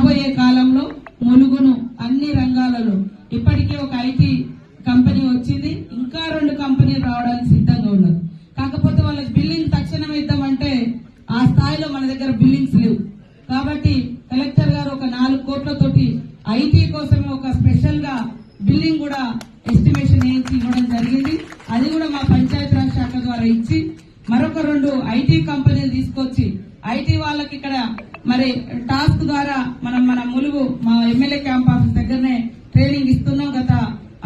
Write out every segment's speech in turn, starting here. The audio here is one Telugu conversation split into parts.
రాబోయే కాలంలో ములుగును అన్ని రంగాలలో. ఇప్పటికే ఒక ఐటీ కంపెనీ వచ్చింది. ఇంకా రెండు కంపెనీలు రావడానికి సిద్ధంగా ఉన్నారు. కాకపోతే వాళ్ళకి బిల్లింగ్ తక్షణం ఇద్దామంటే ఆ స్థాయిలో మన దగ్గర బిల్లింగ్స్ లేవు. కాబట్టి కలెక్టర్ గారు ఒక నాలుగు కోట్లతోటి ఐటీ కోసం ఒక స్పెషల్గా బిల్లింగ్ కూడా ఎస్టిమేషన్ వేయించి ఇవ్వడం జరిగింది. అది కూడా మా పంచాయతీరాజ్ శాఖ ద్వారా ఇచ్చి మరొక రెండు ఐటీ కంపెనీ ఐటీ వాళ్ళకి ఇక్కడ మరి టాస్క్ ద్వారా మనం మన ములుగు మా ఎమ్మెల్యే క్యాంప్ ఆఫీస్ దగ్గరనే ట్రైనింగ్ ఇస్తున్నాం గత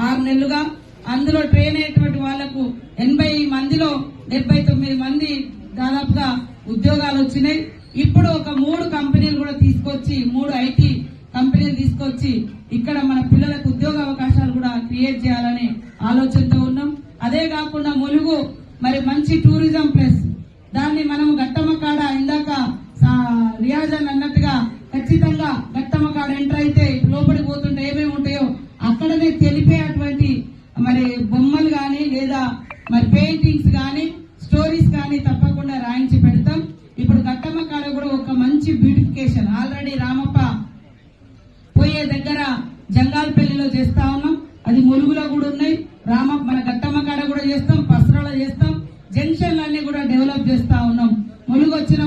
ఆరు నెలలుగా. అందులో ట్రైన్ అయ్యేటువంటి వాళ్ళకు ఎనభై మందిలో డెబ్బై తొమ్మిది మంది దాదాపుగా ఉద్యోగాలు వచ్చినాయి. ఇప్పుడు ఒక మూడు కంపెనీలు కూడా తీసుకొచ్చి మూడు ఐటీ కంపెనీలు తీసుకొచ్చి ఇక్కడ మన పిల్లలకు ఉద్యోగ అవకాశాలు కూడా క్రియేట్ చేయాలనే ఆలోచనతో ఉన్నాం. అదే కాకుండా ములుగు మరి మంచి టూరిజం ప్లేస్. దాన్ని మనం గట్ట మరి పెయింటింగ్స్ కానీ స్టోరీస్ కానీ తప్పకుండా రాయించి పెడతాం. ఇప్పుడు గట్టమ్మ కాడ కూడా ఒక మంచి బ్యూటిఫికేషన్. ఆల్రెడీ రామప్ప పోయే దగ్గర జంగాలపల్లిలో చేస్తా ఉన్నాం. అది ములుగులో కూడా ఉన్నాయి. రామ మన గట్టమ్మ కాడ కూడా చేస్తాం పసరలో చేస్తాం. జంక్షన్లన్నీ కూడా డెవలప్ చేస్తా ఉన్నాం. ములుగు వచ్చిన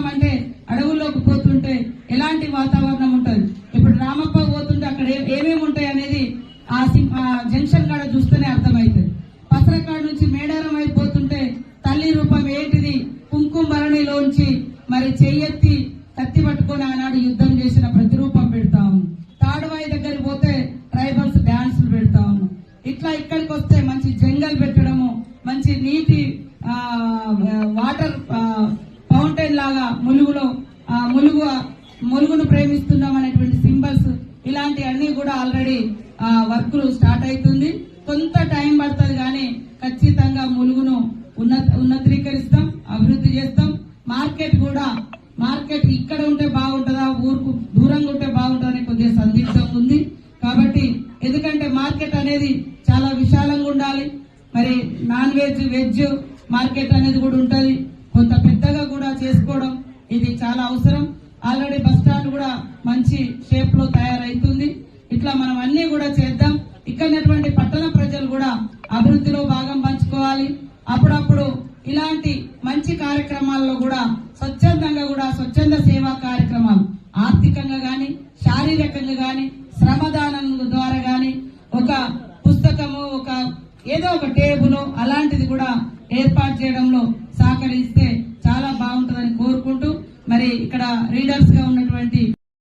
మరి చెయ్యెత్తి కత్తి పట్టుకొని ఆనాడు యుద్ధం చేసిన ప్రతిరూపం పెడతా తాడువాయి దగ్గరికి పోతే ట్రైబల్స్ డాన్సులు పెడతా ఉన్నాం. ఇట్లా ఇక్కడికి వస్తే మంచి జంగల్ పెట్టడము మంచి నీటి వాటర్ ఫౌంటైన్ లాగా ములుగులో ములుగు ములుగును ప్రేమిస్తున్నాం అనేటువంటి సింబల్స్ ఇలాంటివన్నీ కూడా ఆల్రెడీ వర్క్ స్టార్ట్ అవుతుంది. కొంత టైం పడుతుంది కానీ ఖచ్చితంగా ములుగును ఉన్నత ఉన్నతీకరిస్తాం మార్కెట్ కూడా మార్కెట్ ఇక్కడ ఉంటే బాగుంటుందా ఊరుకు దూరంగా ఉంటే బాగుంటుందని కొద్దిగా సందిగ్ధం ఉంది. కాబట్టి ఎందుకంటే మార్కెట్ అనేది చాలా విశాలంగా ఉండాలి. మరి నాన్ వెజ్ వెజ్ మార్కెట్ అనేది కూడా ఉంటుంది. కొంత పెద్దగా కూడా చేసుకోవడం ఇది చాలా అవసరం. ఆల్రెడీ బస్ స్టాండ్ కూడా మంచి షేప్లో తయారైతుంది. ఇట్లా మనం అన్ని కూడా చేద్దాం. ఇక్కడటువంటి పట్టణ ప్రజలు కూడా అభివృద్ధిలో భాగం పంచుకోవాలి. అప్పుడప్పుడు ఇలాంటి మంచి కార్యక్రమాల్లో కూడా స్వచ్ఛందంగా కూడా స్వచ్ఛంద సేవా కార్యక్రమాలు ఆర్థికంగా గాని శారీరకంగా గాని శ్రమదానం ద్వారా గాని ఒక పుస్తకము ఒక ఏదో ఒక టేబుల్ అలాంటిది కూడా ఏర్పాటు చేయడంలో సహకరిస్తే చాలా బాగుంటుందని కోరుకుంటూ మరి ఇక్కడ రీడర్స్గా ఉన్నటువంటి